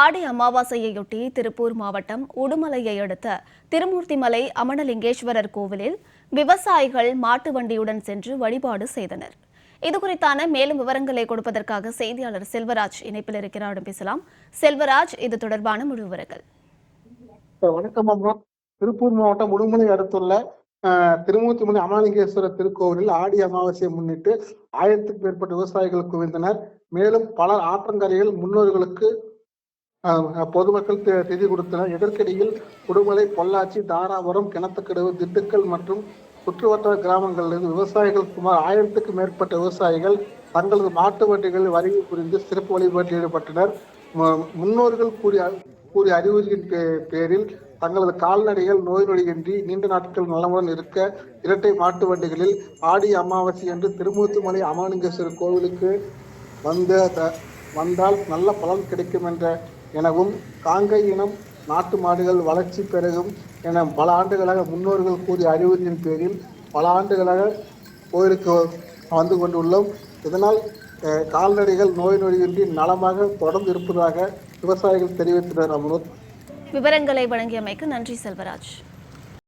ஆடி அமாவாசையொட்டி திருப்பூர் மாவட்டம் உடுமலையை அடுத்த திருமூர்த்திமலை அமணலிங்கேஸ்வரர் கோவிலில் விவசாயிகள் மாட்டு வண்டியுடன் சென்று வழிபாடு செய்தனர். இதுகுறித்தான மேலும் விவரங்களை கொடுப்பதற்காக செய்தியாளர் செல்வராஜ் இணைப்பில் இருக்கிறார். பேசலாம். செல்வராஜ் இது தொடர்பான முழு விவரங்கள். வணக்கம் திருப்பூர் மாவட்டம் உடுமலை அடுத்துள்ள திருமூர்த்திமலை அமலிங்கேஸ்வரர் திருக்கோவிலில் ஆடி அமாவாசையை முன்னிட்டு ஆயிரத்துக்கு மேற்பட்ட விவசாயிகள் குவிந்தனர். மேலும் பலர் ஆற்றங்கரையில் முன்னோர்களுக்கு பொதுமக்கள் தி- திதி கொடுத்தனர். இதற்கிடையில் உடுமலை பொள்ளாச்சி தாராபுரம் கிணத்துக்கடவு திண்டுக்கல் மற்றும் சுற்றுவட்டார கிராமங்களிலிருந்து விவசாயிகள் சுமார் ஆயிரத்துக்கும் மேற்பட்ட விவசாயிகள் தங்களது மாட்டு வண்டிகளில் வருகை புரிந்து சிறப்பு வழிபாட்டில் ஈடுபட்டனர். முன்னோர்கள் கூறிய கூறிய அறிவுரையின் பே- பேரில் தங்களது கால்நடைகள் நோய் நொடியின்றி நீண்ட நாட்கள் நலமுடன் இருக்க இரட்டை மாட்டு வண்டிகளில் ஆடி அமாவாசை என்று திருமூர்த்திமலை அமானுங்கேஸ்வரர் கோவிலுக்கு வந்த வந்தால் நல்ல பலன் கிடைக்கும் என்ற எனவும் காங்கை இனம் நாட்டு மாடுகள் வளர்ச்சி பெருகும் என பல ஆண்டுகளாக முன்னோர்கள் கூறிய அறிவுறுத்தின் பேரில் பல ஆண்டுகளாக கோயிலுக்கு வந்து கொண்டுள்ளோம். இதனால் கால்நடைகள் நோய் நொடியின்றி நலமாக தொடர்ந்து இருப்பதாக விவசாயிகள் தெரிவித்தனர் அம்னூர் விவரங்களை வழங்கியமைக்கு நன்றி செல்வராஜ்.